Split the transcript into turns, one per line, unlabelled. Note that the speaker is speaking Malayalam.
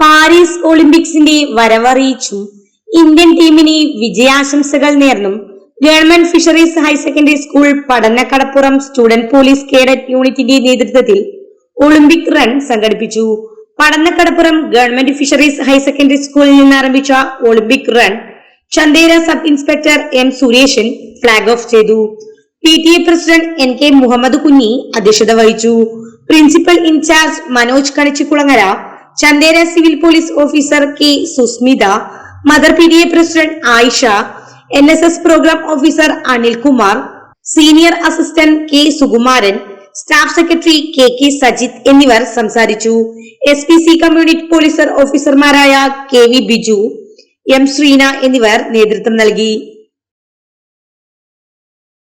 പാരീസ് ഒളിമ്പിക്സിന്റെ വരവറിയിച്ചു. ഇന്ത്യൻ ടീമിന് വിജയാശംസകൾ നേർന്നും government fisheries higher secondary school Padanakkadappuram student police cadet യൂണിറ്റിന്റെ നേതൃത്വത്തിൽ ഒളിമ്പിക് റൺ സംഘടിപ്പിച്ചു. Padanakkadappuram government fisheries higher secondary സ്കൂളിൽ നിന്ന് ആരംഭിച്ച olympic run Chandera sub inspector M Sureshan flag off ചെയ്തു. P T A president N K Muhammad Kunhi അധ്യക്ഷത വഹിച്ചു. Principal in charge Manoj Kanichikulangara Chandera civil police officer K Susmitha mother P D A president Ayisha N S S program officer Anilkumar senior assistant K Sukumaran staff secretary K K Sajith എന്നിവർ സംസാരിച്ചു. എസ് പി സി കമ്മ്യൂണിറ്റി പോലീസർ ഓഫീസർമാരായ K V Biju M Sreena എന്നിവർ നേതൃത്വം നൽകി.